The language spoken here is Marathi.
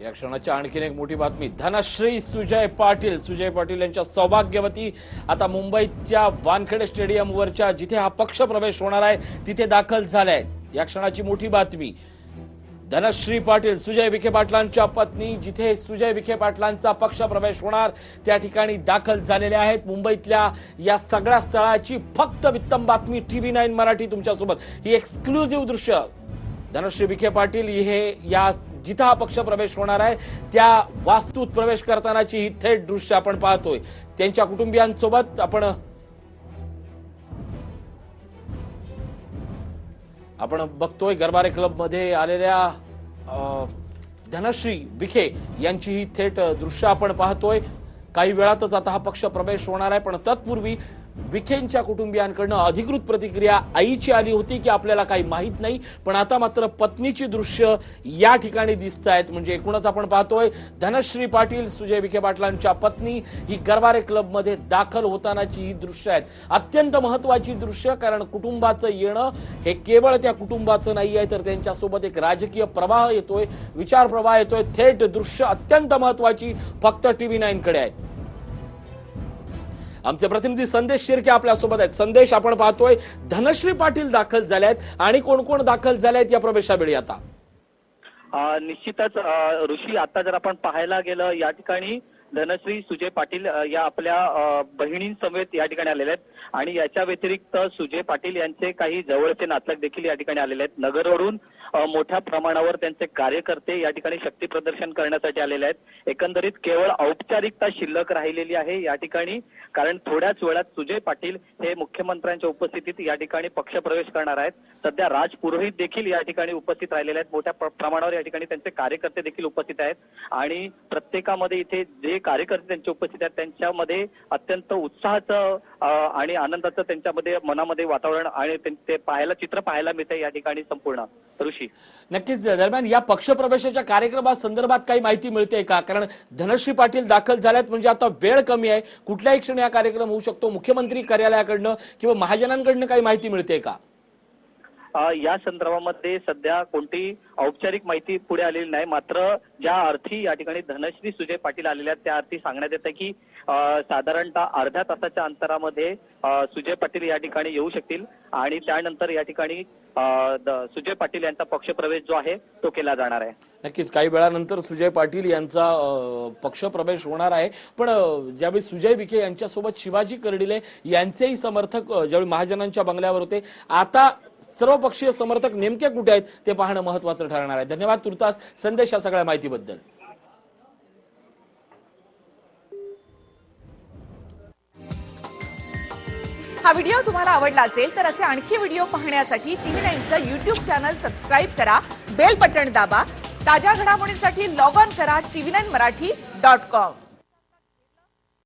या क्षणाची आणखीन एक मोठी बातमी. धनश्री सुजय पाटील सुजय पाटील यांच्या सौभाग्यवती आता मुंबईच्या वानखेडे स्टेडियमवरच्या जिथे हा पक्ष प्रवेश होणार आहे तिथे दाखल झाल्या आहेत या क्षणाची मोठी बातमी. धनश्री पाटील सुजय विखे पाटलांच्या पत्नी जिथे सुजय विखे पाटलांचा पक्ष प्रवेश होणार त्या ठिकाणी दाखल झालेल्या आहेत. मुंबईतल्या या सगळ्या स्थळाची फक्त वित्तम बातमी टीव्ही नाईन मराठी तुमच्यासोबत. ही एक्सक्लुझिव्ह दृश्य. धनश्री विखे पाटील हे या जिथं हा पक्ष प्रवेश होणार आहे. त्या वास्तूत प्रवेश करतानाची ही थेट दृश्य आपण पाहतोय. त्यांच्या कुटुंबियांसोबत आपण आपण बघतोय गरबारे क्लबमध्ये आलेल्या धनश्री विखे यांची ही थेट दृश्य आपण पाहतोय. काही वेळातच आता हा पक्ष प्रवेश होणार आहे पण तत्पूर्वी विखेंच्या कुटुंबियांकडनं अधिकृत प्रतिक्रिया आईची आली होती की आपल्याला काही माहीत नाही पण आता मात्र पत्नीची दृश्य या ठिकाणी दिसत आहेत म्हणजे एकूणच आपण पाहतोय धनश्री पाटील सुजय विखे पाटलांच्या पत्नी ही गरवारे क्लबमध्ये दाखल होतानाची ही दृश्य आहेत. अत्यंत महत्वाची दृश्य कारण कुटुंबाचं येणं हे केवळ त्या कुटुंबाचं नाही आहे तर त्यांच्यासोबत एक राजकीय प्रवाह येतोय विचार प्रवाह येतोय. थेट दृश्य अत्यंत महत्वाची फक्त टीव्ही नाईन कडे आहेत. आमचे प्रतिनिधी संदेश शिर्के आपल्यासोबत आहेत. संदेश आपण पाहतोय धनश्री पाटील दाखल झाले आहेत आणि कोण कोण दाखल झाले आहेत या प्रवेशावेळी आता? निश्चितच ऋषी आता जर आपण पाहायला गेलं या ठिकाणी धनश्री सुजय पाटील या आपल्या बहिणींसमवेत बहिणींसमेत या ठिकाणी आलेल्या आहेत. आणि याच्या व्यतिरिक्त सुजय पाटील यांचे काही जवळचे नातलग देखील या ठिकाणी आलेले आहेत. नगरवरून मोठ्या प्रमाणावर त्यांचे कार्यकर्ते या ठिकाणी शक्ती प्रदर्शन करण्यासाठी आलेले आहेत. एकंदरीत केवळ औपचारिकता शिल्लक राहिलेली आहे या ठिकाणी कारण थोड्याच वेळात सुजय पाटील हे मुख्यमंत्र्यांच्या उपस्थितीत या ठिकाणी पक्षप्रवेश करणार आहेत. सध्या राज पुरोहित देखील या ठिकाणी उपस्थित राहिलेले आहेत. मोठ्या प्रमाणावर या ठिकाणी त्यांचे कार्यकर्ते देखील उपस्थित आहेत. आणि प्रत्येकामध्ये इथे जे कार्यकर्ते त्यांच्या उपस्थित आहेत. त्यांच्यामध्ये अत्यंत उत्साहाचं आणि आनंदाचं त्यांच्यामध्ये मनामध्ये वातावरण आणि ते- पाहायला चित्र पाहायला मिळते या ठिकाणी संपूर्ण. ऋषी. नक्कीच दरम्यान या पक्षप्रवेशाच्या कार्यक्रमासंदर्भात काही माहिती मिळते का? कारण धनश्री पाटील दाखल झाल्यात म्हणजे आता वेळ कमी आहे. कुठल्याही क्षणी हा कार्यक्रम होऊ शकतो. मुख्यमंत्री कार्यालयाकडनं किंवा महाजनांकडनं काही माहिती मिळते का? या संदर्भामध्ये सध्या कोणती औपचारिक माहिती पुढे आलेली नाही. मात्र ज्या अर्थी या ठिकाणी धनश्री सुजय पाटील आलेल्या आहेत त्या अर्थी सांगण्यात येतं की साधारणतः अर्ध्या तासाच्या अंतरामध्ये सुजय पाटील या ठिकाणी येऊ शकतील. आणि त्यानंतर या ठिकाणी सुजय पाटील यांचा पक्षप्रवेश जो आहे तो केला जाणार आहे. नक्कीच काही वेळानंतर सुजय पाटील यांचा पक्षप्रवेश होणार आहे. पण ज्यावेळी सुजय विखे यांच्यासोबत शिवाजी कर्डिले यांचेही समर्थक ज्यावेळी महाजनांच्या बंगल्यावर होते आता सर्वपक्षीय समर्थक नेमके कुठे आहेत ते पाहणं महत्वाचं ठरणार आहे. धन्यवाद तुर्तास. संदेश या सगळ्या माहितीबद्दल. हा व्हिडिओ तुम्हाला आवडला असेल तर असे आणखी व्हिडिओ पाहण्यासाठी टीव्ही नाईनचं युट्यूब चॅनल सबस्क्राईब करा बेल बटन दाबा ताज्या घडामोडींसाठी लॉग ऑन करा TV nine Marathi dot com.